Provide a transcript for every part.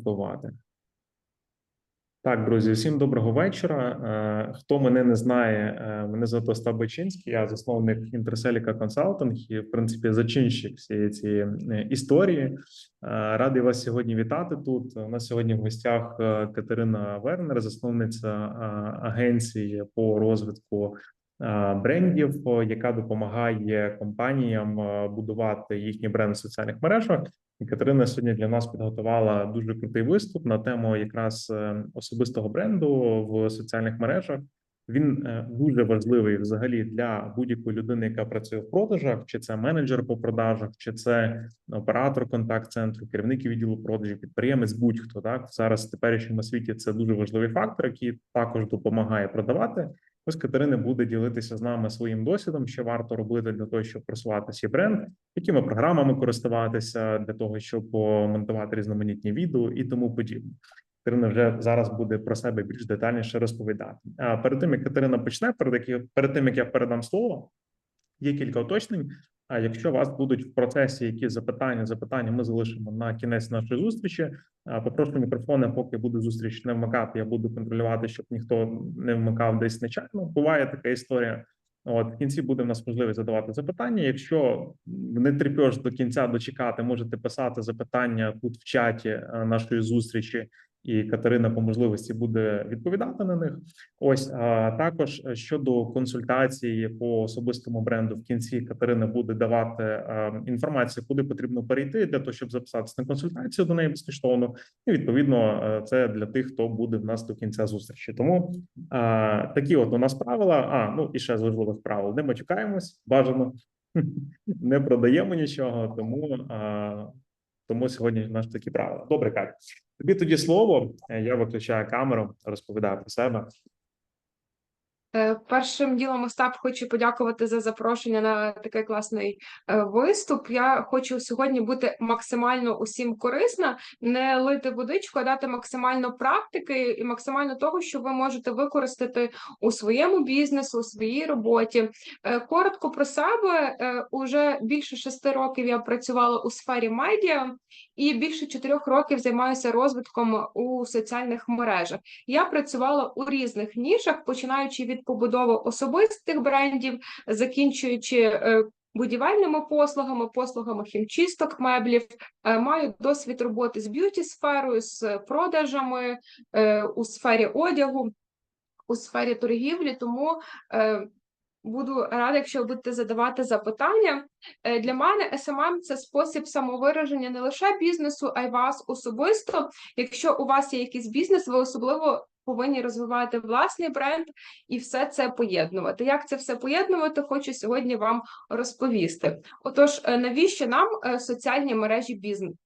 впливати. Так, друзі, всім доброго вечора. Е, Хто мене не знає, е, мене звати Остап Бачинський, я засновник Інтерселіка Консалтинг і, в принципі, зачинщик всієї цієї е, історії. Радий вас сьогодні вітати тут. У нас сьогодні в гостях Катерина Вернер, засновниця агенції по розвитку брендів, яка допомагає компаніям будувати їхні бренди в соціальних мережах. Катерина сьогодні для нас підготувала дуже крутий виступ на тему якраз е, особистого бренду в соціальних мережах. Він е, дуже важливий взагалі для будь-якої людини, яка працює в продажах, чи це менеджер по продажах, чи це оператор контакт-центру, керівник відділу продажів, підприємець, будь-хто так зараз в теперішньому світі це дуже важливий фактор, який також допомагає продавати. Ось Катерина буде ділитися з нами своїм досвідом, що варто робити для того, щоб просувати свій бренд, якими програмами користуватися для того, щоб монтувати різноманітні відео і тому подібне. Катерина вже зараз буде про себе більш детальніше розповідати. А перед тим як Катерина почне, перед як перед тим як я передам слово, є кілька уточнень. А якщо вас будуть в процесі якісь запитання, запитання ми залишимо на кінець нашої зустрічі. Попрошу мікрофони, поки буде зустріч не вмикати. Я буду контролювати, щоб ніхто не вмикав десь нечайно. Буває така історія. От в кінці буде в нас можливість задавати запитання. Якщо не тріпеш до кінця дочекати, можете писати запитання тут в чаті е, нашої зустрічі, і Катерина по можливості буде відповідати на них. Ось а також е, щодо консультації по особистому бренду в кінці Катерина буде давати е, інформацію, куди потрібно перейти для того, щоб записатися на консультацію до неї безкоштовно. І відповідно е, це для тих, хто буде в нас до кінця зустрічі. Тому е, такі от у нас правила. А ну і ще з важливих правил: не матюкаємось, бажано не продаємо нічого. Тому тому сьогодні наш такі правила. Добре, Катя. Тобі тоді слово. Е, Я виключаю камеру, розповідаю про себе. Е, Першим ділом, Остап, хочу подякувати за запрошення на такий класний е, виступ. Я хочу сьогодні бути максимально усім корисна, не лити водичку, а дати максимально практики і максимально того, що ви можете використати у своєму бізнесу, у своїй роботі. Е, Коротко про себе. Уже більше шести років я працювала у сфері медіа і більше чотирьох років займаюся розвитком у соціальних мережах. Я працювала у різних нішах, починаючи від побудови особистих брендів, закінчуючи е, будівельними послугами, послугами хімчисток, меблів. Е, Маю досвід роботи з б'юті сферою, з продажами е, у сфері одягу, у сфері торгівлі. Тому Буду рада, якщо будете задавати запитання. Е, Для мене SMM – це спосіб самовираження не лише бізнесу, а й вас особисто. Якщо у вас є якийсь бізнес, ви особливо повинні розвивати власний бренд і все це поєднувати. Як це все поєднувати, хочу сьогодні вам розповісти. Отож, е, навіщо нам е, соціальні мережі бізнесу?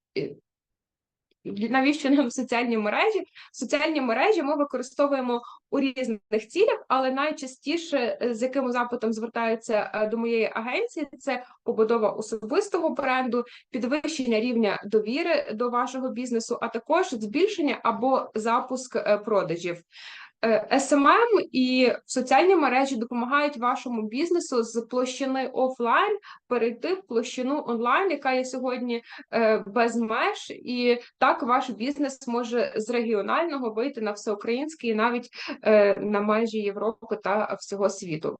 Навіщо нам соціальні мережі? Соціальні мережі ми використовуємо у різних цілях, але найчастіше е, з яким запитом звертаються е, до моєї агенції, це побудова особистого бренду, підвищення рівня довіри до вашого бізнесу, а також збільшення або запуск е, продажів. Е, SMM і соціальні мережі допомагають вашому бізнесу з площини офлайн перейти в площину онлайн, яка є сьогодні е, без меж, і так ваш бізнес може з регіонального вийти на всеукраїнський і навіть е, на межі Європи та всього світу.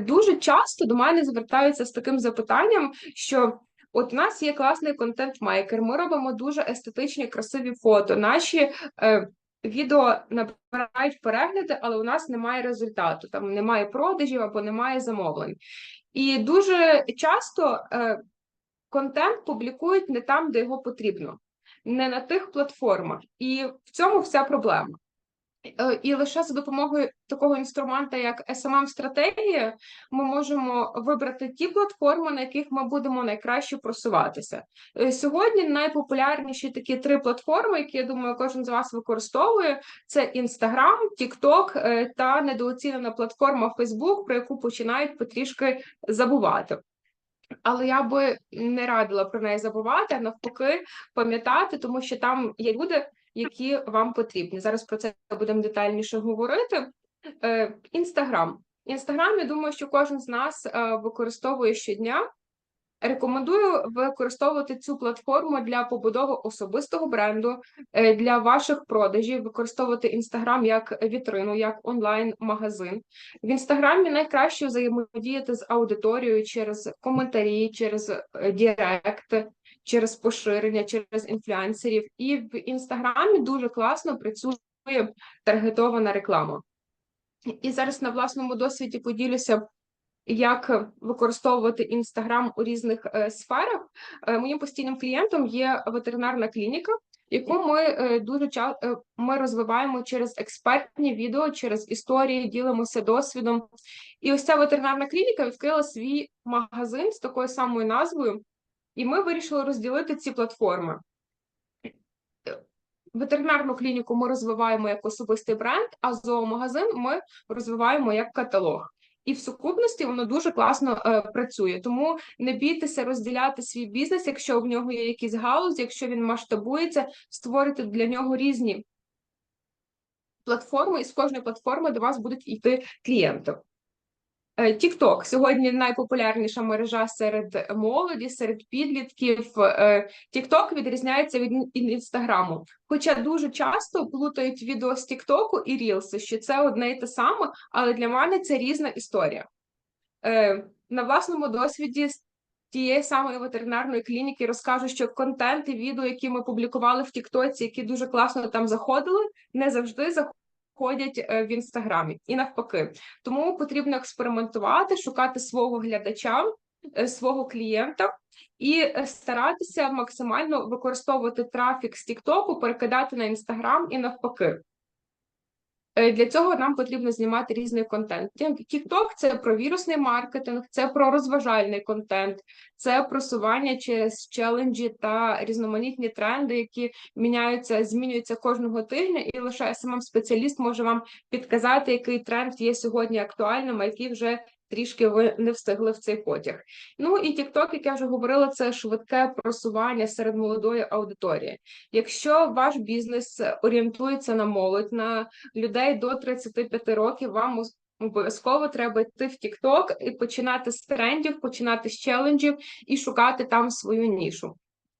Дуже часто до мене звертаються з таким запитанням, що От у нас є класний контент-мейкер, ми робимо дуже естетичні, красиві фото. Наші е, відео набирають перегляди, але у нас немає результату, там немає продажів або немає замовлень. І дуже часто е, контент публікують не там, де його потрібно, не на тих платформах. І в цьому вся проблема. Е, І лише за допомогою такого інструмента, як smm стратегія ми можемо вибрати ті платформи, на яких ми будемо найкраще просуватися. Е, Сьогодні найпопулярніші такі три платформи, які я думаю, кожен з вас використовує: це Instagram, TikTok е, та недооцінена платформа Facebook, про яку починають потрішки забувати. Але я би не радила про неї забувати, а навпаки, пам'ятати, тому що там є люди, які вам потрібні. Зараз про це будемо детальніше говорити. Інстаграм. Інстаграм, я думаю, що кожен з нас е, використовує щодня. Рекомендую використовувати цю платформу для побудови особистого бренду е, для ваших продажів, використовувати Інстаграм як вітрину, як онлайн-магазин. В інстаграмі найкраще взаємодіяти з аудиторією через коментарі, через е, дірект, через поширення, через інфлюенсерів. І в інстаграмі дуже класно працює таргетована реклама. І зараз на власному досвіді поділюся, як використовувати інстаграм у різних е, сферах. Е, моїм постійним клієнтом є ветеринарна клініка, яку ми е, дуже часто ми розвиваємо через експертні відео, через історії, ділимося досвідом. І ось ця ветеринарна клініка відкрила свій магазин з такою самою назвою, і ми вирішили розділити ці платформи. Ветеринарну клініку ми розвиваємо як особистий бренд, а зоомагазин ми розвиваємо як каталог. І в сукупності воно дуже класно е, працює. Тому не бійтеся розділяти свій бізнес, якщо в нього є якісь галузі, якщо він масштабується, створити для нього різні платформи, і з кожної платформи до вас будуть йти клієнти. Е, TikTok сьогодні найпопулярніша мережа серед молоді, серед підлітків. Е, TikTok відрізняється від інстаграму. Хоча дуже часто плутають відео з TikTok і Reels, що це одне і те саме, але для мене це різна історія. Е, на власному досвіді з тієї самої ветеринарної клініки розкажу, що контент і відео, які ми публікували в Тіктоці, які дуже класно там заходили, не завжди заходили ходять е, в інстаграмі і навпаки. Тому потрібно експериментувати, шукати свого глядача, е, свого клієнта і е, старатися максимально використовувати трафік з Тіктоку, перекидати на інстаграм і навпаки. Е, для цього нам потрібно знімати різний контент. TikTok – це про вірусний маркетинг, це про розважальний контент, це просування через челенджі та різноманітні тренди, які міняються, змінюються кожного тижня, і лише сам спеціаліст може вам підказати, який тренд є сьогодні актуальним, а який вже трішки ви не встигли в цей потяг. Ну і TikTok, як я вже говорила, це швидке просування серед молодої аудиторії. Якщо ваш бізнес орієнтується на молодь, на людей до 35 років, вам Обов'язково треба йти в TikTok і починати з трендів, починати з челенджів і шукати там свою нішу.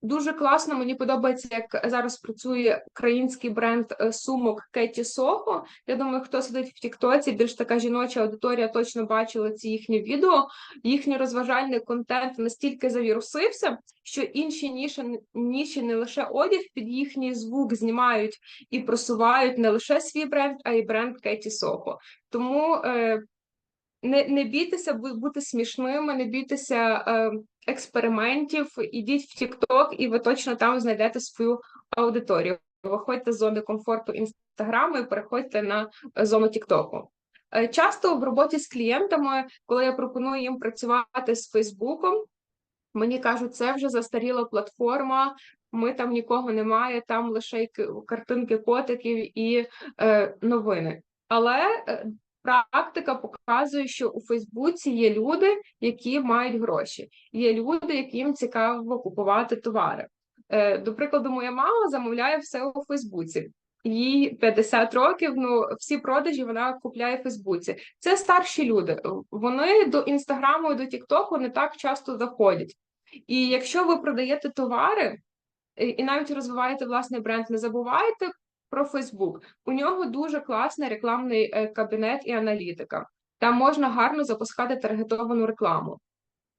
Дуже класно, мені подобається, як зараз працює український бренд е, сумок Кеті Сохо. Я думаю, хто сидить в Тіктоці, більш така жіноча аудиторія точно бачила ці їхні відео. Їхній розважальний контент настільки завірусився, що інші ніші, ніші не лише одяг під їхній звук знімають і просувають не лише свій бренд, а й бренд Кеті Сохо. Тому е, не не бійтеся бути смішними, не бійтеся е, експериментів, ідіть в TikTok, і ви точно там знайдете свою аудиторію. Виходьте з зони комфорту інстаграму і переходьте на зону Тіктоку. Е, часто в роботі з клієнтами, коли я пропоную їм працювати з Фейсбуком, мені кажуть, це вже застаріла платформа. Ми там нікого немає, там лише картинки котиків і е, новини. Але е, Практика показує, що у Фейсбуці є люди, які мають гроші, є люди, яким цікаво купувати товари. Е, до прикладу, моя мама замовляє все у Фейсбуці. Їй 50 років. Ну всі продажі вона купляє в Фейсбуці. Це старші люди. Вони до інстаграму і до Тіктоку не так часто заходять. І якщо ви продаєте товари і навіть розвиваєте власний бренд, не забувайте про Фейсбук. У нього дуже класний рекламний е, кабінет і аналітика. Там можна гарно запускати таргетовану рекламу.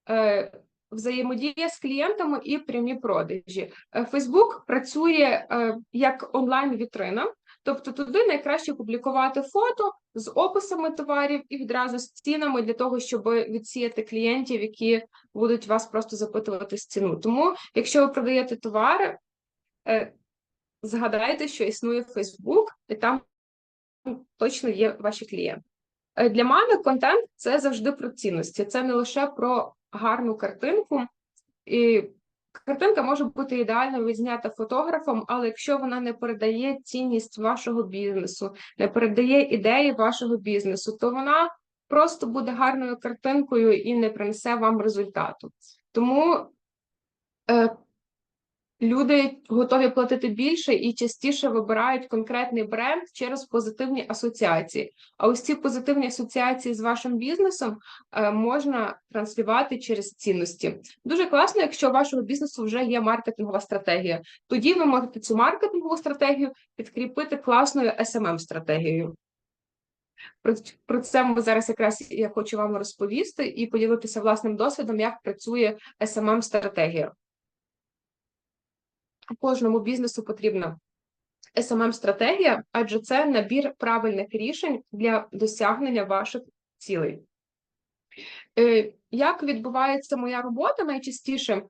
Е, взаємодія з клієнтами і прямі продажі. Фейсбук працює е, як онлайн-вітрина, тобто туди найкраще публікувати фото з описами товарів і відразу з цінами для того, щоб відсіяти клієнтів, які будуть вас просто запитувати з ціну. Тому, якщо ви продаєте товари, згадайте, що існує Facebook, і там точно є ваші клієнти. Е, для мене контент це завжди про цінності, це не лише про гарну картинку. І картинка може бути ідеально відзнята фотографом, але якщо вона не передає цінність вашого бізнесу, не передає ідеї вашого бізнесу, то вона просто буде гарною картинкою і не принесе вам результату. Тому е, Люди готові платити більше і частіше вибирають конкретний бренд через позитивні асоціації. А ось ці позитивні асоціації з вашим бізнесом е, можна транслювати через цінності. Дуже класно, якщо у вашого бізнесу вже є маркетингова стратегія. Тоді ви можете цю маркетингову стратегію підкріпити класною smm стратегією. Про, це ми зараз якраз я хочу вам розповісти і поділитися власним досвідом, як працює smm стратегія кожному бізнесу потрібна smm стратегія адже це набір правильних рішень для досягнення ваших цілей. Е, як відбувається моя робота найчастіше?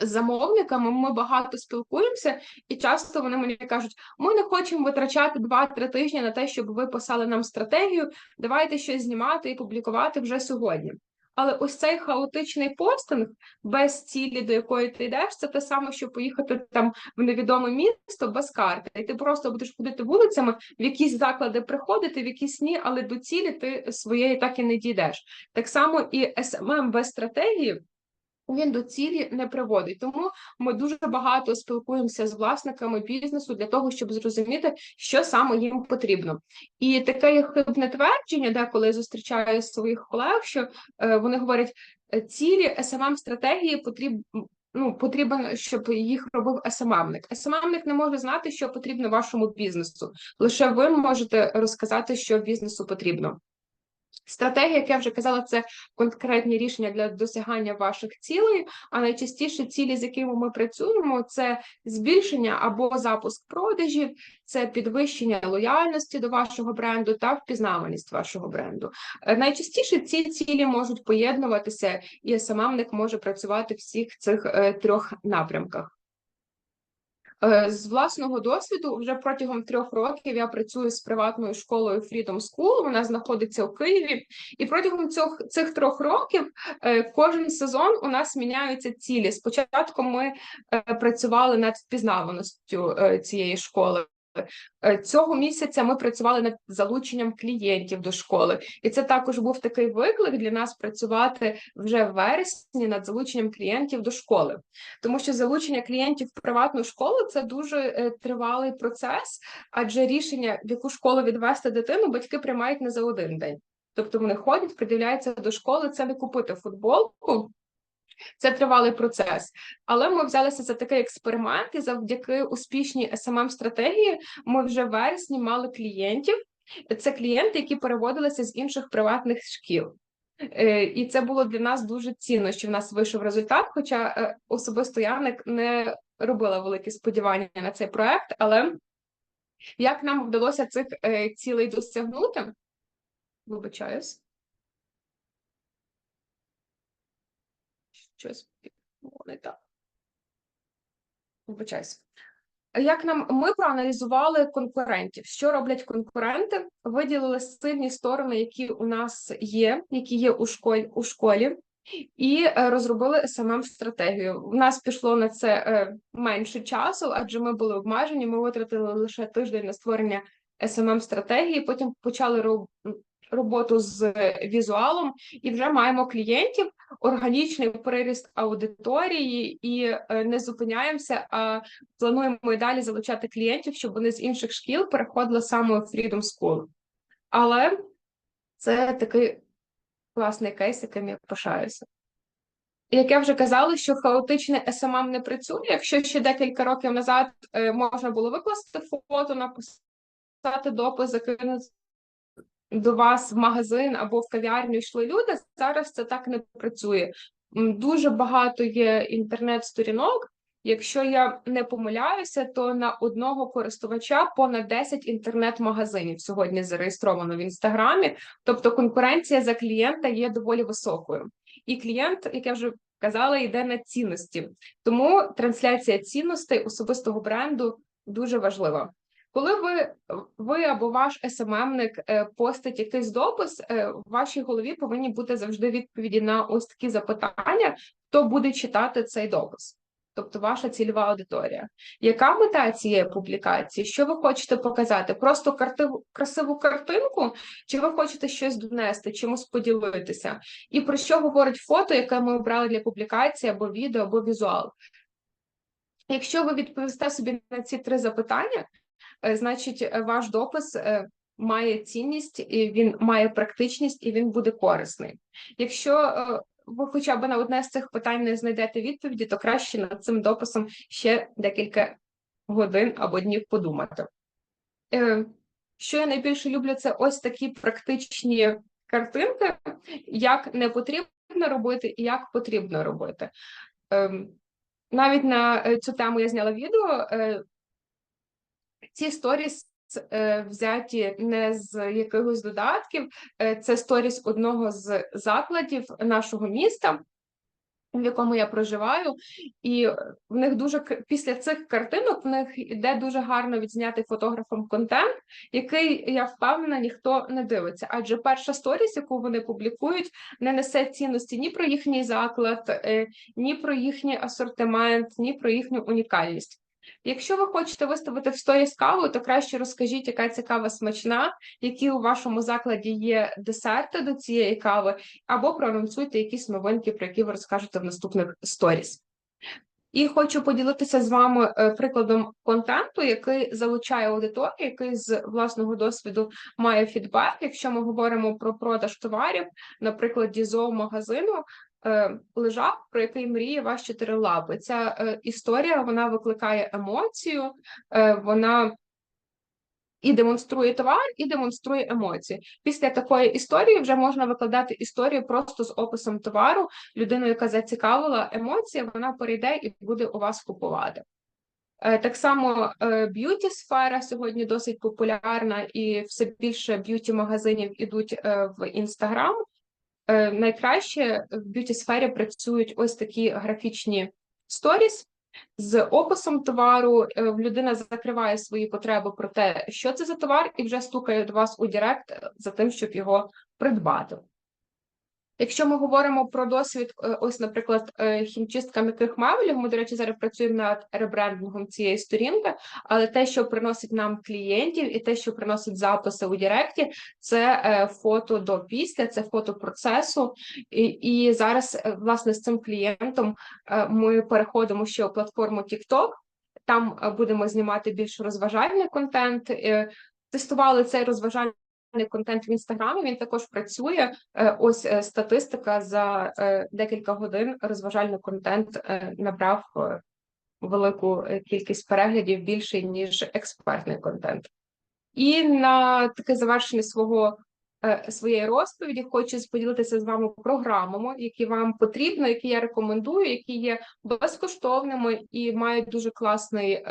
З замовниками ми багато спілкуємося, і часто вони мені кажуть: ми не хочемо витрачати 2-3 тижні на те, щоб ви писали нам стратегію. Давайте щось знімати і публікувати вже сьогодні. Але ось цей хаотичний постинг без цілі, до якої ти йдеш, це те саме, що поїхати там в невідоме місто без карти, і ти просто будеш ходити вулицями, в якісь заклади приходити, в якісь ні, але до цілі ти своєї так і не дійдеш. Так само і СММ без стратегії він до цілі не приводить. Тому ми дуже багато спілкуємося з власниками бізнесу для того, щоб зрозуміти, що саме їм потрібно. І таке хибне твердження, деколи я зустрічаю своїх колег, що е, вони говорять, «Е, цілі смм стратегії потрібні. Ну, потрібен, щоб їх робив СММник. СММник не може знати, що потрібно вашому бізнесу. Лише ви можете розказати, що бізнесу потрібно. Стратегія, як я вже казала, це конкретні рішення для досягання ваших цілей. А найчастіше цілі, з якими ми працюємо, це збільшення або запуск продажів, це підвищення лояльності до вашого бренду та впізнаваність вашого бренду. Е, найчастіше ці цілі можуть поєднуватися, і СММник може працювати в всіх цих е, трьох напрямках. Е, з власного досвіду вже протягом трьох років я працюю з приватною школою Freedom School, Вона знаходиться у Києві, і протягом цих цих трьох років е, кожен сезон у нас міняються цілі. Спочатку ми е, працювали над впізнаваністю цієї школи. Е, цього місяця ми працювали над залученням клієнтів до школи, і це також був такий виклик для нас працювати вже в вересні над залученням клієнтів до школи, тому що залучення клієнтів в приватну школу це дуже е, тривалий процес, адже рішення, в яку школу відвести дитину, батьки приймають не за один день. Тобто вони ходять, придивляються до школи. Це не купити футболку, це тривалий процес, але ми взялися за такий експеримент, і завдяки успішній smm стратегії ми вже вересні мали клієнтів. Це клієнти, які переводилися з інших приватних шкіл. Е, і це було для нас дуже цінно, що в нас вийшов результат. Хоча е, особисто я не робила великі сподівання на цей проект, але як нам вдалося цих е, цілей досягнути? Вибачаюсь. Щось не так. Вибачайся. Як нам ми проаналізували конкурентів, що роблять конкуренти? Виділили сильні сторони, які у нас є, які є у школі у школі, і е, розробили smm стратегію. У нас пішло на це е, менше часу, адже ми були обмежені. Ми витратили лише тиждень на створення smm стратегії. Потім почали роботу з візуалом, і вже маємо клієнтів, органічний приріст аудиторії, і е, не зупиняємося, а плануємо і далі залучати клієнтів, щоб вони з інших шкіл переходили саме в Freedom School. Але це такий класний кейс, яким я пишаюся. Як я вже казала, що хаотичне SMM не працює. Якщо ще декілька років назад е, можна було викласти фото, написати допис, закинути до вас в магазин або в кав'ярню йшли люди. Зараз це так не працює. Дуже багато є інтернет-сторінок. Якщо я не помиляюся, то на одного користувача понад 10 інтернет-магазинів сьогодні зареєстровано в інстаграмі. Тобто конкуренція за клієнта є доволі високою, і клієнт, як я вже казала, йде на цінності. Тому трансляція цінностей особистого бренду дуже важлива. Коли ви ви або ваш СММник е, постить якийсь допис, е, в вашій голові повинні бути завжди відповіді на ось такі запитання, хто буде читати цей допис, тобто ваша цільова аудиторія. Яка мета цієї публікації? Що ви хочете показати? Просто картиву, красиву картинку, чи ви хочете щось донести, чимось поділитися? І про що говорить фото, яке ми обрали для публікації, або відео, або візуал? Якщо ви відповісте собі на ці три запитання, значить е, ваш допис е, має цінність, і він має практичність і він буде корисний. Якщо е, ви хоча б на одне з цих питань не знайдете відповіді, то краще над цим дописом ще декілька годин або днів подумати. Е, Що я найбільше люблю, це ось такі практичні картинки, як не потрібно робити і як потрібно робити. Ем, Навіть на е, цю тему я зняла відео. Ці сторіс е, взяті не з якихось додатків, е, це сторіс одного з закладів нашого міста, в якому я проживаю, і в них дуже після цих картинок в них іде дуже гарно відзнятий фотографом контент, який я впевнена, ніхто не дивиться. Адже перша сторіс, яку вони публікують, не несе цінності ні про їхній заклад, е, ні про їхній асортимент, ні про їхню унікальність. Якщо ви хочете виставити в сторіс каву, то краще розкажіть, яка ця кава смачна, які у вашому закладі є десерти до цієї кави, або проанонсуйте якісь новинки, про які ви розкажете в наступних сторіс. І хочу поділитися з вами е, прикладом контенту, який залучає аудиторію, який з власного досвіду має фідбек. Якщо ми говоримо про продаж товарів, на прикладі зоомагазину, е, лежак, про який мріє ваш чотирилапий. Ця е, історія вона викликає емоцію, е, вона і демонструє товар, і демонструє емоції. Після такої історії вже можна викладати історію просто з описом товару. Людину, яка зацікавила емоція, вона перейде і буде у вас купувати. Так само б'юті сфера сьогодні досить популярна, і все більше б'юті магазинів ідуть в інстаграм. Найкраще в б'юті сфері працюють ось такі графічні сторіс з описом товару. Е, Людина закриває свої потреби про те, що це за товар, і вже стукає до вас у Директ за тим, щоб його придбати. Якщо ми говоримо про досвід, е, ось, наприклад, е, хімчистка м'яких меблів, ми, до речі, зараз працюємо над ребрендингом цієї сторінки, але те, що приносить нам клієнтів, і те, що приносить записи у Директі, це е, фото до після, це фото процесу. І, і зараз, власне, з цим клієнтом ми переходимо ще у платформу TikTok, там будемо знімати більш розважальний контент. Тестували цей розважальний контент в інстаграмі. Він також працює. Е, Ось е, статистика за е, декілька годин. Розважальний контент набрав велику кількість переглядів більше ніж експертний контент. І на таке завершення свого своєї розповіді хочу поділитися з вами програмами, які вам потрібно, які я рекомендую, які є безкоштовними і мають дуже класний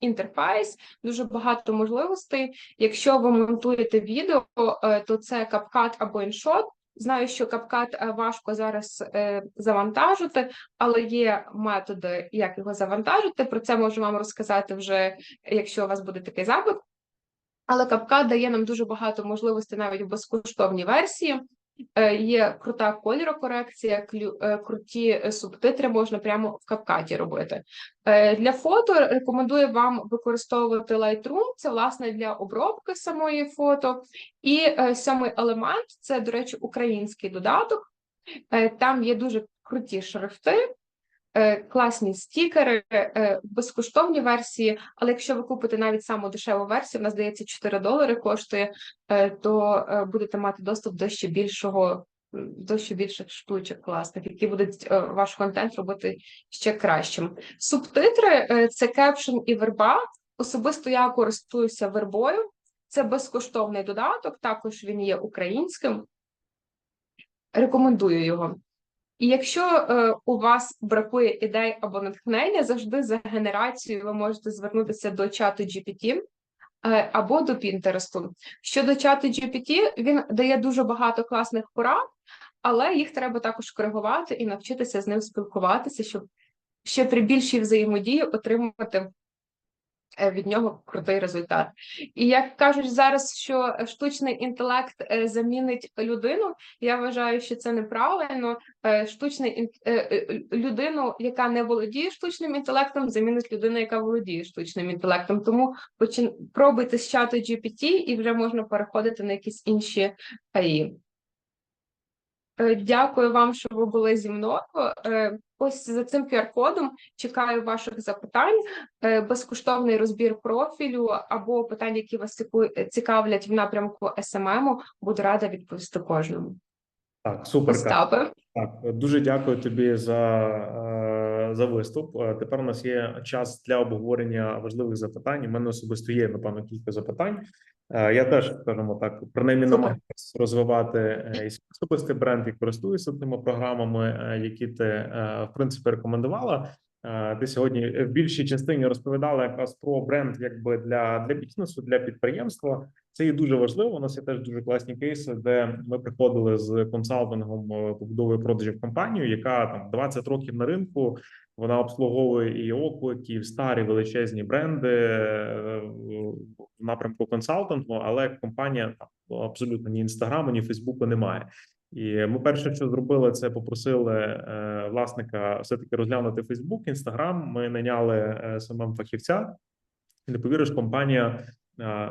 інтерфейс, дуже багато можливостей. Якщо ви монтуєте відео, е, то це CapCut або InShot. Знаю, що CapCut е, важко зараз е, завантажити, але є методи, як його завантажити. Про це можу вам розказати вже, якщо у вас буде такий запит. Але CapCut дає нам дуже багато можливостей навіть в безкоштовній версії. Е, Є крута кольорокорекція, е, круті е, субтитри можна прямо в капкаті робити. Для фото рекомендую вам використовувати Lightroom, це власне для обробки самої фото. І сьомий елемент це, до речі, український додаток. Там є дуже круті шрифти, класні стікери, е, безкоштовні версії. Але якщо ви купите навіть саму дешеву версію, вона здається 4 долари коштує, е, то е, будете мати доступ до ще більшого. До ще більших штучок класних, які будуть е, ваш контент робити ще кращим. Субтитри е, це кепшн і верба. Особисто я користуюся вербою. Це безкоштовний додаток, також він є українським. Рекомендую його. І якщо е, у вас бракує ідей або натхнення, завжди за генерацією ви можете звернутися до чату GPT е, або до Pinterest. Щодо чату GPT, він дає дуже багато класних порад, але їх треба також коригувати і навчитися з ним спілкуватися, щоб ще при більшій взаємодії отримувати від нього крутий результат. І як кажуть зараз, що штучний інтелект е, замінить людину, я вважаю, що це неправильно. Е, Штучний е, е, людину, яка не володіє штучним інтелектом, замінить людину, яка володіє штучним інтелектом. Тому почин... пробуйте з чату GPT і вже можна переходити на якісь інші АІ. Е, Дякую вам, що ви були зі мною. Ось за цим QR-кодом чекаю ваших запитань, е, безкоштовний розбір профілю або питань, які вас цікавлять в напрямку СММу, Буду рада відповісти кожному. Так, супер. Так, дуже дякую тобі за, е, за виступ. Е, Тепер у нас є час для обговорення важливих запитань. У мене особисто є напевно кілька запитань. Е, Я теж скажімо так, принаймні намагаюся розвивати е, особистий бренд і користуюся тими програмами, які ти в принципі рекомендувала. Ти сьогодні в більшій частині розповідала якраз про бренд, якби для, для бізнесу, для підприємства. Це є дуже важливо. У нас є теж дуже класні кейси, де ми приходили з консалтингом е, побудови продажів компанію, яка там 20 років на ринку. Вона обслуговує і оклик, і старі величезні бренди е, в напрямку консалтингу, але компанія там абсолютно ні інстаграму, ні Фейсбуку немає. І ми перше, що зробили, це попросили е, власника все таки розглянути Фейсбук, Інстаграм. Ми найняли е, самим фахівця. Не повіриш, компанія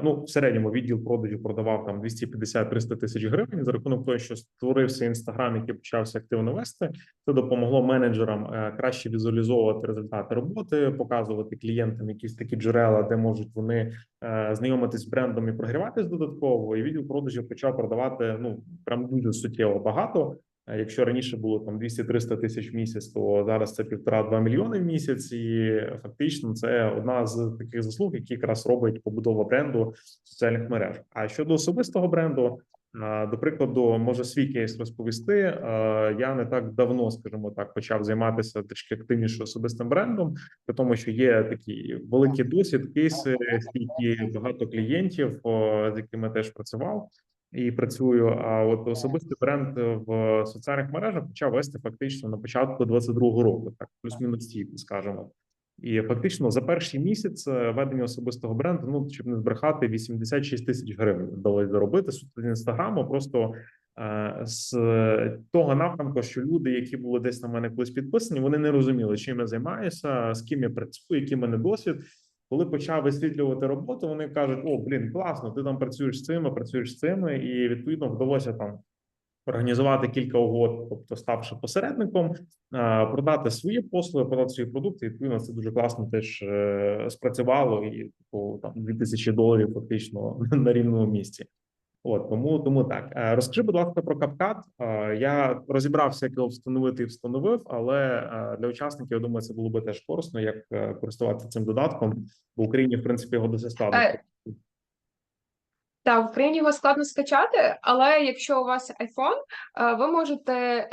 ну в середньому відділ продажів продавав там 250-300 тисяч гривень. За рахунок того, що створився інстаграм, який почався активно вести, це допомогло менеджерам е, краще візуалізовувати результати роботи, показувати клієнтам якісь такі джерела, де можуть вони е, знайомитись з брендом і прогріватись додатково. І відділ продажів почав продавати ну прям дуже суттєво багато. Якщо раніше було там 200-300 тисяч в місяць, то зараз це півтора-два мільйони в місяць, і фактично це одна з таких заслуг, які якраз робить побудова бренду соціальних мережах. А щодо особистого бренду, до прикладу, може свій кейс розповісти. Я не так давно, скажімо так, почав займатися трішки активніше особистим брендом, при тому, що є такий великий досвід, кейси, стільки багато клієнтів, з якими теж працював і працюю. А от особистий бренд в соціальних мережах почав вести фактично на початку 22-го року, так плюс-мінус стійко, скажемо. І фактично за перший місяць е, ведення особистого бренду, ну щоб не збрехати, 86 тисяч гривень вдалося заробити з інстаграму. Просто е, з того напрямку, що люди, які були десь на мене колись підписані, вони не розуміли, чим я займаюся, з ким я працюю, який мене досвід. Коли почав висвітлювати роботу, вони кажуть: о, блін, класно, ти там працюєш з цими, працюєш з цими, і відповідно вдалося там організувати кілька угод, тобто ставши посередником, продати свої послуги, продати свої продукти. І, Відповідно, це дуже класно теж е, спрацювало і по там 2000 доларів фактично на рівному місці. От тому, тому так Е, розкажи, будь ласка, про капкат. Е, Я розібрався, як його встановити і встановив, але е, для учасників я думаю, це було би теж корисно, як користуватися цим додатком. В Україні, в принципі, його досить складно. Е, Та в Україні його складно скачати, але якщо у вас iPhone, ви можете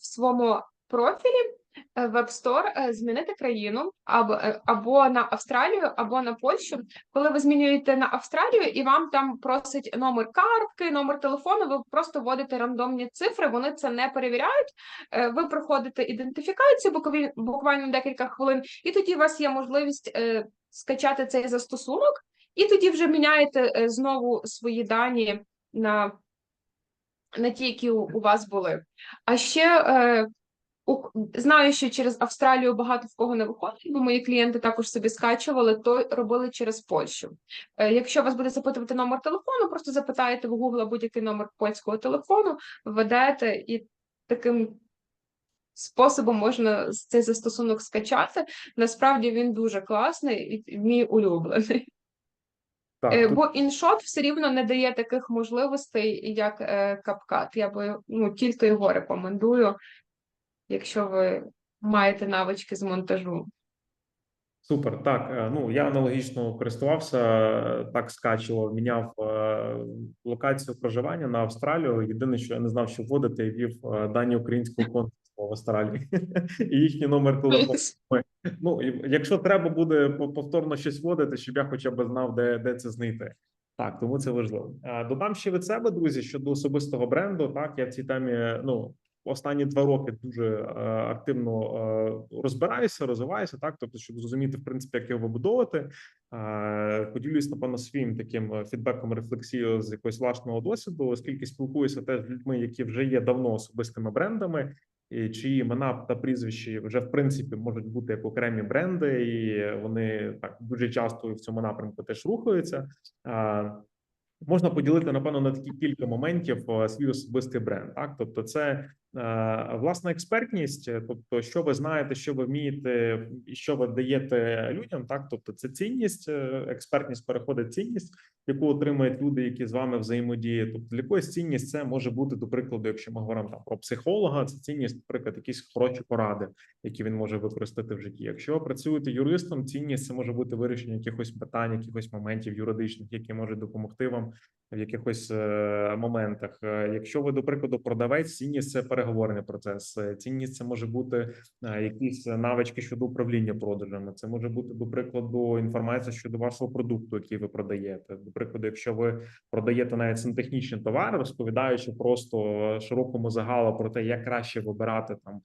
в своєму профілі в App Store е, змінити країну або, е, або на Австралію, або на Польщу. Коли ви змінюєте на Австралію і вам там просить номер картки, номер телефону, ви просто вводите рандомні цифри, вони це не перевіряють. Е, Ви проходите ідентифікацію буквально декілька хвилин, і тоді у вас є можливість е, скачати цей застосунок. І тоді вже міняєте е, знову свої дані на, на ті, які у, вас були. А ще знаю, що через Австралію багато в кого не виходить, бо мої клієнти також собі скачували, то робили через Польщу. Е, якщо вас буде запитувати номер телефону, просто запитаєте в Google будь-який номер польського телефону, введете і таким. Способом можна цей застосунок скачати. Насправді він дуже класний і мій улюблений. Так, Е, Бо іншот все рівно не дає таких можливостей, як е, CapCut. Я би ну, тільки його рекомендую, якщо ви маєте навички з монтажу. Супер, так. е, Ну я аналогічно користувався, так скачував, міняв е, локацію проживання на Австралію. Єдине, що я не знав, що вводити, я ввів е, дані українського консульства в Австралії і їхній номер телефону. Ну якщо треба буде повторно щось вводити, щоб я хоча б знав, де, де це знайти. Так, тому це важливо. Додам ще від себе, друзі, щодо особистого бренду. Так, я в цій темі ну останні два роки дуже е, активно е, розбираюся, розвиваюся. Так, тобто, щоб зрозуміти в принципі, як його вибудовувати. Е, Поділюсь напевно своїм таким фідбеком, рефлексією з якогось власного досвіду, оскільки спілкуюся теж з людьми, які вже є давно особистими брендами. І чиї імена та прізвища вже в принципі можуть бути як окремі бренди, і вони так дуже часто в цьому напрямку теж рухаються. Можна поділити напевно на такі кілька моментів свій особистий бренд. Так, тобто, це Власна експертність, е, тобто, що ви знаєте, що ви вмієте, і що ви даєте людям, так тобто, це цінність, е, експертність переходить цінність, яку отримують люди, які з вами взаємодіють. Тобто, для когось цінність це може бути до прикладу, якщо ми говоримо там про психолога, це цінність, наприклад, якісь хороші поради, які він може використати в житті. Якщо ви працюєте юристом, цінність це може бути вирішення якихось питань, якихось моментів юридичних, які можуть допомогти вам в якихось е, моментах. Е, Якщо ви, до прикладу, продавець, цінність це переговорний процес. Е, Цінність це може бути е, якісь навички щодо управління продажами. Це може бути, до прикладу, інформація щодо вашого продукту, який ви продаєте. До прикладу, якщо ви продаєте навіть сантехнічні товари, розповідаючи просто широкому загалу про те, як краще вибирати там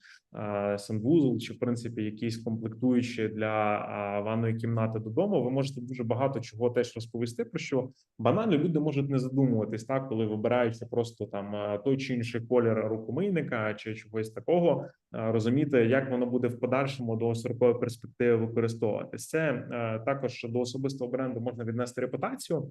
е, санвузол чи в принципі якісь комплектуючі для е, ванної кімнати додому, ви можете дуже багато чого теж розповісти. Про що банально люди можуть не задумуватись, так коли вибирається просто там е, той чи інший колір рукомийника чи чогось такого, е, розуміти, як воно буде в подальшому до сорокової перспективи використовуватись. Це е, також до особистого бренду можна віднести репутацію.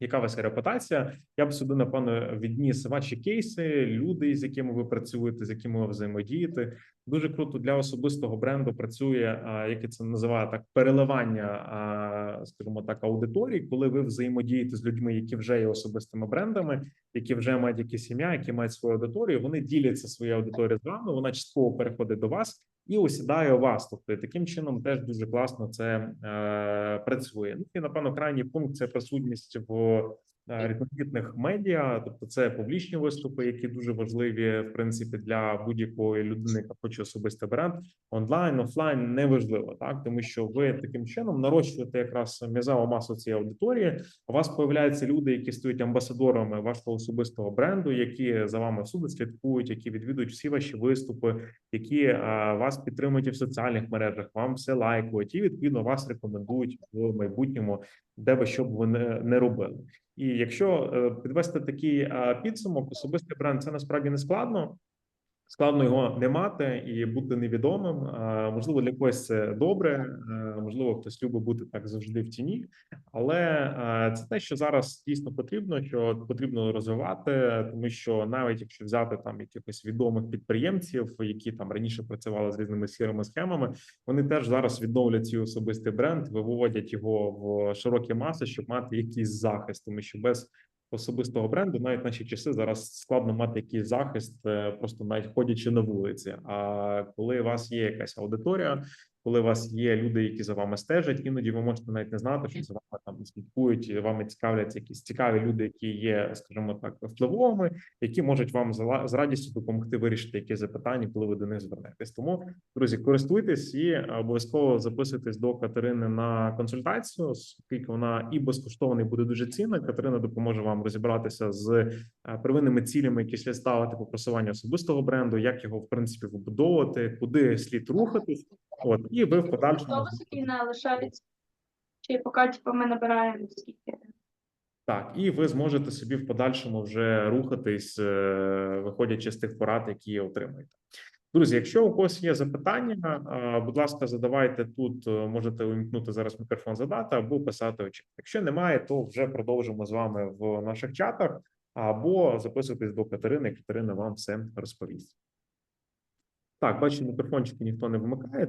Яка вас репутація? Я б сюди напевно відніс ваші кейси, люди, з якими ви працюєте, з якими ви взаємодієте. Дуже круто для особистого бренду працює, а, як я це називаю так, переливання, скажімо так, аудиторії, коли ви взаємодієте з людьми, які вже є особистими брендами, які вже мають якісь ім'я, які мають свою аудиторію. Вони діляться своєю аудиторією з вами. Вона частково переходить до вас і осідає у вас. Тобто таким чином теж дуже класно це е, працює. Ну і напевно крайній пункт це присутність в різноманітних медіа, тобто це публічні виступи, які дуже важливі в принципі для будь-якої людини, яка хоче особистий бренд. Онлайн, офлайн не важливо, так тому що ви таким чином нарощуєте якраз м'язову масу цієї аудиторії. У вас появляються люди, які стають амбасадорами вашого особистого бренду, які за вами всюди слідкують, які відвідують всі ваші виступи, які а, вас підтримують і в соціальних мережах, вам все лайкують, і відповідно вас рекомендують в майбутньому, де ви що б ви не робили. І якщо е, підвести такий підсумок, особистий бренд це насправді не складно. Складно його не мати і бути невідомим. Можливо, для когось це добре, е, можливо, хтось любить бути так завжди в тіні, але е, це те, що зараз дійсно потрібно, що потрібно розвивати, тому що навіть якщо взяти там якихось відомих підприємців, які там раніше працювали з різними сірими схемами, вони теж зараз відновлять свій особистий бренд, виводять його в широкі маси, щоб мати якийсь захист, тому що без особистого бренду, навіть наші часи зараз складно мати якийсь захист, е, просто навіть ходячи на вулиці. А коли у вас є якась аудиторія, коли у вас є люди, які за вами стежать, іноді ви можете навіть не знати, що за вами там слідкують, вами цікавляться якісь цікаві люди, які є, скажімо так, впливовими, які можуть вам з радістю допомогти вирішити якісь запитання, коли ви до них звернетесь. Тому, друзі, користуйтесь і обов'язково записуйтесь до Катерини на консультацію, оскільки вона і безкоштовна, і буде дуже цінна. Катерина допоможе вам розібратися з е, первинними цілями, які слід ставити по просуванню особистого бренду, як його в принципі вибудовувати, куди слід рухатись. От і ви в подальшому не лишається. Чи поки типу, ми набираємо скільки? так, і ви зможете собі в подальшому вже рухатись, е, виходячи з тих порад, які отримуєте. Друзі, якщо у когось є запитання, е, будь ласка, задавайте тут. е, Можете увімкнути зараз мікрофон задати або писати чат. Якщо немає, то вже продовжимо з вами в наших чатах або записуйтесь до Катерини. Катерина вам все розповість. Так, бачу, мікрофончики ніхто не вимикає.